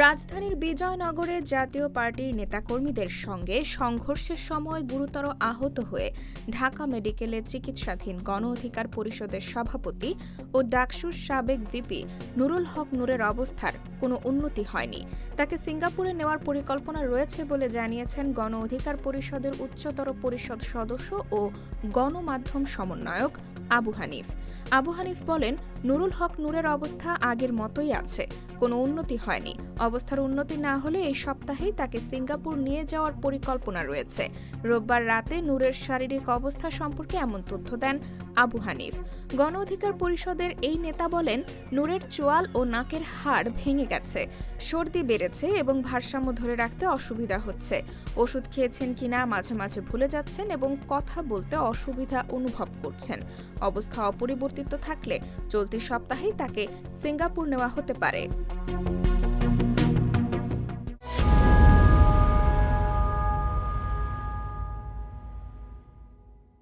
রাজধানীর বিজয়নগরে জাতীয় পার্টির নেতাকর্মীদের সঙ্গে সংঘর্ষের সময় গুরুতর আহত হয়ে ঢাকা মেডিকেলে চিকিৎসাধীন গণ অধিকার পরিষদের সভাপতি ও ডাকসুর সাবেক ভিপি নুরুল হক নূরের অবস্থার কোনো উন্নতি হয়নি। তাকে সিঙ্গাপুরে নেওয়ার পরিকল্পনা রয়েছে বলে জানিয়েছেন গণ অধিকার পরিষদের উচ্চতর পরিষদ সদস্য ও গণমাধ্যম সমন্বয়ক আবু হানিফ। আবু হানিফ বলেন নুরুল হক নূরের অবস্থা আগের মতোই আছে। কোনো উন্নতি হয়নি। অবস্থার উন্নতি না হলে এই সপ্তাহেই তাকে সিঙ্গাপুর নিয়ে যাওয়ার পরিকল্পনা রয়েছে। রোববার রাতে নূরের শারীরিক অবস্থা সম্পর্কে এমন তথ্য দেন আবু হানিফ। গণ অধিকার পরিষদের এই নেতা বলেন, নূরের চোয়াল ও নাকের হাড় ভেঙে গেছে। সর্দি বেড়েছে এবং ভারসাম্য ধরে রাখতে অসুবিধা হচ্ছে। ওষুধ খেয়েছেন কিনা মাঝে মাঝে ভুলে যাচ্ছেন এবং কথা বলতে অসুবিধা অনুভব করছেন। অবস্থা অপরিবর্তিত থাকলে চলতি সপ্তাহেই তাকে সিঙ্গাপুর নেওয়া হতে পারে।